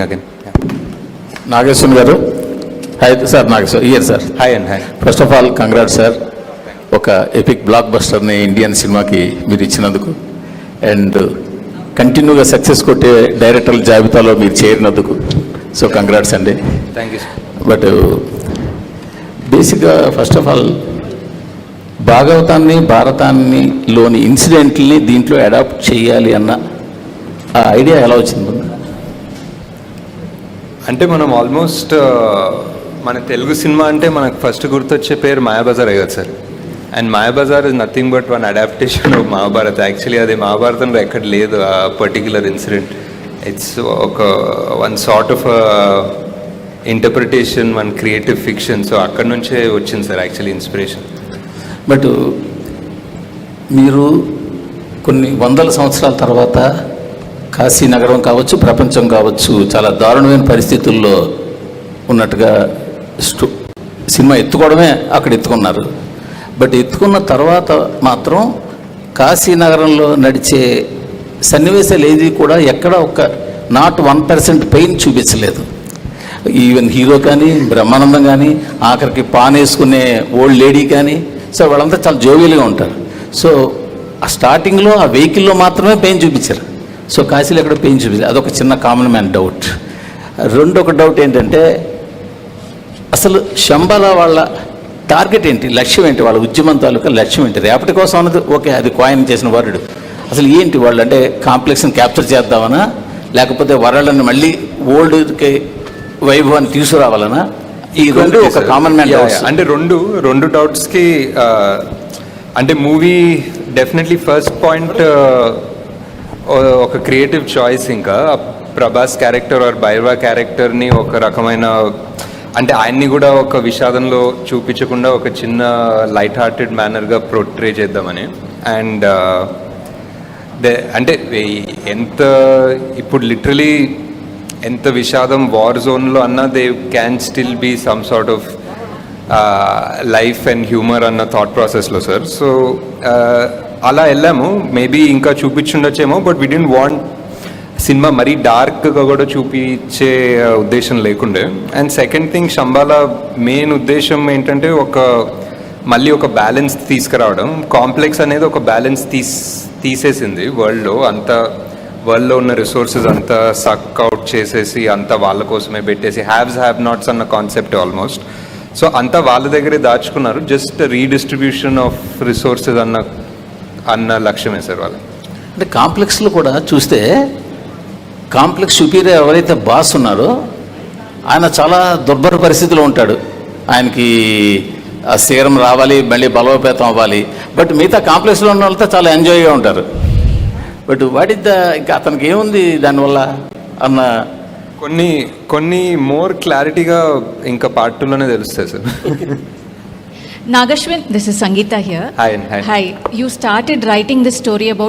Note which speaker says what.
Speaker 1: Meeting again
Speaker 2: Nageshwar garu. Hi sir Nageshwar. Year sir
Speaker 1: hi and hi
Speaker 2: first of all congrat sir ఒక epic black బస్టర్ని Indian సినిమాకి మీరు ఇచ్చినందుకు. And కంటిన్యూగా success కొట్టే డైరెక్టర్ల జాబితాలో మీరు చేరినందుకు. సో కంగ్రాట్స్ అండి.
Speaker 1: థ్యాంక్ యూ
Speaker 2: బట్ బేసిక్గా ఫస్ట్ ఆఫ్ ఆల్ భాగవతాన్ని భారతాన్ని లోని ఇన్సిడెంట్ని దీంట్లో అడాప్ట్ చేయాలి అన్న ఆ ఐడియా ఎలా వచ్చింది?
Speaker 1: అంటే మనం ఆల్మోస్ట్ uh, మన తెలుగు సినిమా అంటే మనకు ఫస్ట్ గుర్తొచ్చే పేరు మాయాబజార్ కదా sir. And Mayabazar is nothing but one adaptation of Mahabharat actually అది మహాభారతంలో ఎక్కడ లేదు ఆ పర్టిక్యులర్ ఇన్సిడెంట్ ఇట్స్ ఒక one sort of interpretation one creative fiction so అక్కడ నుంచే వచ్చింది సార్ యాక్చువల్లీ ఇన్స్పిరేషన్
Speaker 2: బట్ మీరు కొన్ని వందల సంవత్సరాల తర్వాత కాశీ నగరం కావచ్చు ప్రపంచం కావచ్చు చాలా దారుణమైన పరిస్థితుల్లో ఉన్నట్టుగా స్టో సినిమా ఎత్తుకోవడమే అక్కడ ఎత్తుకున్నారు. బట్ ఎత్తుకున్న తర్వాత మాత్రం కాశీ నగరంలో నడిచే సన్నివేశాలు ఏది కూడా ఎక్కడ ఒక నాట్ వన్ పర్సెంట్ పెయిన్ చూపించలేదు. ఈవెన్ హీరో కానీ బ్రహ్మానందం కానీ ఆఖరికి పాన్ వేసుకునే ఓల్డ్ లేడీ కానీ సో వాళ్ళంతా చాలా జోవియల్గా ఉంటారు. సో ఆ స్టార్టింగ్లో ఆ వెహికల్లో మాత్రమే పెయిన్ చూపించారు. సో కాశీలో ఎక్కడ పెయిన్ చూపించారు అదొక చిన్న కామన్ మ్యాన్ డౌట్ రెండొక డౌట్ ఏంటంటే అసలు శంబల వాళ్ళ టార్గెట్ ఏంటి? లక్ష్యం ఏంటి? వాళ్ళ ఉద్యమం తాలూకా లక్ష్యం ఏంటి? రేపటి కోసం అన్నది ఓకే అది కాయిన్ చేసిన వరుడు. అసలు ఏంటి వాళ్ళు? అంటే కాంప్లెక్స్ని క్యాప్చర్ చేద్దామనా? లేకపోతే వరల్డ్ని మళ్ళీ ఓల్డ్కి వైభవాన్ని తీసుకురావాలనా? ఈ రెండు ఒక కామన్ మ్యాన్.
Speaker 1: అంటే రెండు రెండు డౌట్స్కి ఆ, అంటే మూవీ డెఫినెట్లీ ఫస్ట్ పాయింట్ ఒక క్రియేటివ్ చాయిస్ ఇంకా. ప్రభాస్ క్యారెక్టర్ ఆర్ బైర్వా క్యారెక్టర్ని ఒక రకమైన అంటే ఆయన్ని కూడా ఒక విషాదంలో చూపించకుండా ఒక చిన్న లైట్ హార్టెడ్ మేనర్గా ప్రొట్రే చేద్దామని అండ్ uh, దే అంటే ఎంత ఇప్పుడు లిటరలీ ఎంత విషాదం వార్ జోన్లో అన్నా they can still be some sort of life and humour అన్న థాట్ ప్రాసెస్లో సార్ సో అలా వెళ్ళాము. మేబీ ఇంకా చూపించుండొచ్చేమో బట్ వి డెంట్ వాంట్ సినిమా మరీ డార్క్గా కూడా చూపించే ఉద్దేశం లేకుండే. And second thing Shambala main ఉద్దేశం ఏంటంటే ఒక మళ్ళీ ఒక బ్యాలెన్స్ తీసుకురావడం. కాంప్లెక్స్ అనేది ఒక బ్యాలెన్స్ తీస్ తీసేసింది వరల్డ్లో అంత వరల్డ్లో ఉన్న రిసోర్సెస్ అంతా సక్ అవుట్ చేసేసి అంతా వాళ్ళ కోసమే పెట్టేసి హ్యావ్స్ హ్యావ్ నాట్స్ అన్న కాన్సెప్ట్ ఆల్మోస్ట్ సో అంతా వాళ్ళ దగ్గరే దాచుకున్నారు. జస్ట్ రీడిస్ట్రిబ్యూషన్ ఆఫ్ రిసోర్సెస్ అన్న అన్న లక్ష్యమే సార్ వాళ్ళ
Speaker 2: అంటే కాంప్లెక్స్లో కూడా చూస్తే కాంప్లెక్స్ సుపీరియర్ ఎవరైతే బాస్ ఉన్నారో ఆయన చాలా దుర్భర పరిస్థితిలో ఉంటాడు. ఆయనకి ఆ సీరం రావాలి మళ్ళీ బలోపేతం అవ్వాలి. బట్ మిగతా కాంప్లెక్స్లో ఉన్న వాళ్ళతో చాలా ఎంజాయ్గా ఉంటారు. బట్ వాట్ ఇస్ ద ఇంకా అతనికి ఏముంది దానివల్ల అన్న?
Speaker 1: కొన్ని కొన్ని మోర్ క్లారిటీగా ఇంకా పార్ట్ టూలోనే తెలుస్తాయి sir.
Speaker 3: Nagashwin, this is Sangeeta here.
Speaker 1: Hi, hi.
Speaker 3: Hi. You started writing this story about